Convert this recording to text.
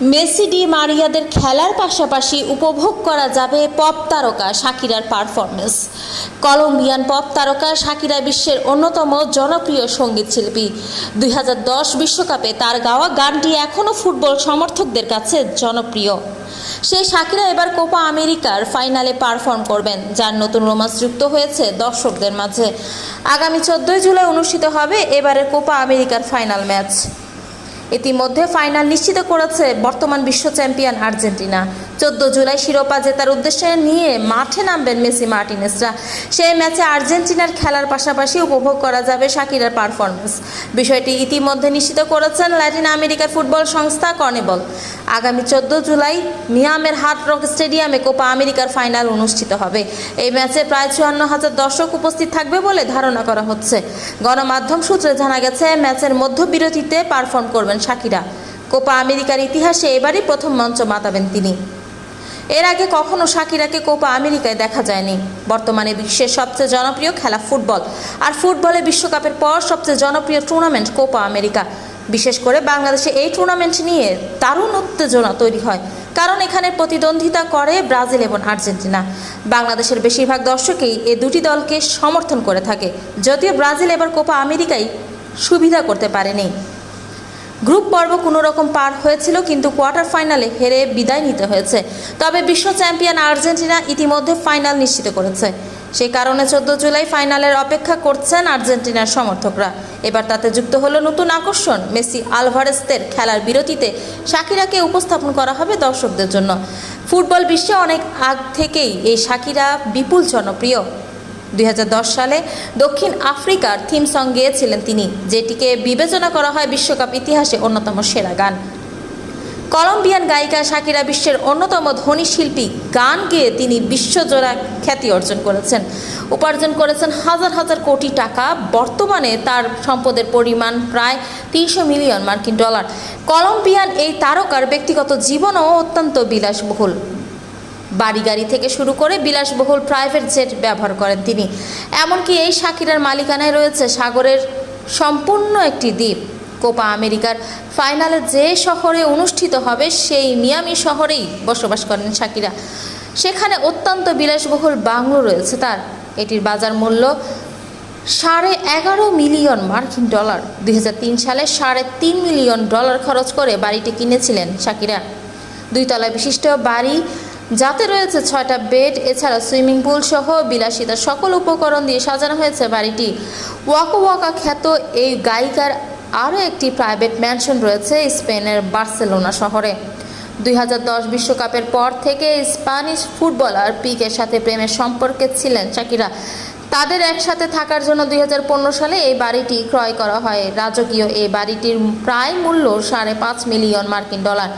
Messi, D মারিয়াদের খেলার পাশাপাশি উপভোগ করা যাবে পপ তারকা শাকিরার পারফরমেন্স কলম্বিয়ান পপ তারকা শাকিরা বিশ্বের অন্যতম জনপ্রিয় সংগীত শিল্পী দুই বিশ্বকাপে তার গাওয়া গানটি এখনও ফুটবল সমর্থকদের কাছে জনপ্রিয়। সেই শাকিরা এবার কোপা আমেরিকার ফাইনালে পারফর্ম করবেন, যার নতুন রোমান্স যুক্ত হয়েছে দর্শকদের মাঝে। আগামী চোদ্দই জুলাই অনুষ্ঠিত হবে এবারের কোপা আমেরিকার ফাইনাল ম্যাচ। ইতিমধ্যে ফাইনাল নিশ্চিত করেছে বর্তমান বিশ্ব চ্যাম্পিয়ন আর্জেন্টিনা। চোদ্দ জুলাই শিরোপা জেতার উদ্দেশ্যে নিয়ে মাঠে নামবেন মেসি মার্টিনেসরা। সেই ম্যাচে আর্জেন্টিনার খেলার পাশাপাশি উপভোগ করা যাবে শাকিরার পারফরমেন্স বিষয়টি ইতিমধ্যে নিশ্চিত করেছেন ল্যাটিন আমেরিকার ফুটবল সংস্থা কর্নেবল। আগামী চোদ্দ জুলাই মিয়ামের হার্ট রক স্টেডিয়ামে কোপা আমেরিকার ফাইনাল অনুষ্ঠিত হবে। এই ম্যাচে প্রায় চুয়ান্ন হাজার দর্শক উপস্থিত থাকবে বলে ধারণা করা হচ্ছে। গণমাধ্যম সূত্রে জানা গেছে, ম্যাচের মধ্যবিরতিতে পারফর্ম করবেন শাকিরা কোপা আমেরিকার ইতিহাসে এবারই প্রথম মঞ্চ মাতাবেন তিনি। এর আগে কখনো শাকিরাকে কোপা আমেরিকায় দেখা যায়নি। বর্তমানে বিশ্বের সবচেয়ে জনপ্রিয় খেলা ফুটবল। আর ফুটবলে বিশ্বকাপের পর সবচেয়ে জনপ্রিয় টুর্নামেন্ট কোপা আমেরিকা। বিশেষ করে বাংলাদেশে এই টুর্নামেন্ট নিয়ে দারুণ উত্তেজনা তৈরি হয়। কারণ এখানে প্রতিদ্বন্দ্বিতা করে ব্রাজিল এবং আর্জেন্টিনা। বাংলাদেশের বেশিরভাগ দর্শকেই এ দুটি দলকে সমর্থন করে থাকে, যদিও ব্রাজিল এবার কোপা আমেরিকায় সুবিধা করতে পারেনি। গ্রুপ পর্ব কোনো রকম পার হয়েছিল, কিন্তু কোয়ার্টার ফাইনালে হেরে বিদায় নিতে হয়েছে। তবে বিশ্ব চ্যাম্পিয়ন আর্জেন্টিনা ইতিমধ্যে ফাইনাল নিশ্চিত করেছে। সেই কারণে চোদ্দ জুলাই ফাইনালের অপেক্ষা করছেন আর্জেন্টিনার সমর্থকরা। এবার তাতে যুক্ত হলো নতুন আকর্ষণ, মেসি আলভারেস্তের খেলার বিরতিতে শাকিরাকে উপস্থাপন করা হবে দর্শকদের জন্য। ফুটবল বিশ্বে অনেক আগ থেকেই এই শাকিরা বিপুল জনপ্রিয়। দুই হাজার দশ সালে দক্ষিণ আফ্রিকার থিম সং গেয়েছিলেন তিনি, যেটিকে বিবেচনা করা হয় বিশ্বকাপ ইতিহাসে অন্যতম সেরা গান। কলম্বিয়ান গায়িকা শাকিরা বিশ্বের অন্যতম ধনী শিল্পী গান গেয়ে তিনি বিশ্বজোড়া খ্যাতি অর্জন করেছেন। উপার্জন করেছেন হাজার হাজার কোটি টাকা, বর্তমানে তার সম্পদের পরিমাণ প্রায় তিনশো মিলিয়ন মার্কিন ডলার। কলম্বিয়ান এই তারকার ব্যক্তিগত জীবনও অত্যন্ত বিলাসবহুল। বাড়ি গাড়ি থেকে শুরু করে বিলাসবহুল প্রাইভেট জেট ব্যবহার করেন তিনি। এমনকি এই সাকিরার মালিকানায় রয়েছে সাগরের সম্পূর্ণ একটি দ্বীপ। কোপা আমেরিকার ফাইনালে যে শহরে অনুষ্ঠিত হবে, সেই মিয়ামি শহরেই বসবাস করেন সাকিরা। সেখানে অত্যন্ত বিলাসবহুল বাংলো রয়েছে তার। এটির বাজার মূল্য সাড়ে এগারো মিলিয়ন মার্কিন ডলার। দুই হাজার তিন সালে সাড়ে তিন মিলিয়ন ডলার খরচ করে বাড়িটি কিনেছিলেন সাকিরা। দুই তলা বিশিষ্ট বাড়ি যাতে রয়েছে ছয়টা বেড, এছাড়া সুইমিং পুল সহ বিলাসিতা সকল উপকরণ দিয়ে সাজানো হয়েছে বাড়িটি। ওয়াকা ওয়াকা খ্যাত এই গায়িকার আরও একটি প্রাইভেট ম্যানশন রয়েছে স্পেনের বার্সেলোনা শহরে। দুই বিশ্বকাপের পর থেকে স্প্যানিশ ফুটবলার পিকের সাথে প্রেমের সম্পর্কে ছিলেন শাকিরা। তাদের একসাথে থাকার জন্য দুই হাজার পনেরো সালে এই বাড়িটি ক্রয় করা হয়। রাজকীয় এই বাড়িটির প্রায় মূল্য সাড়ে পাঁচ মিলিয়ন মার্কিন ডলার।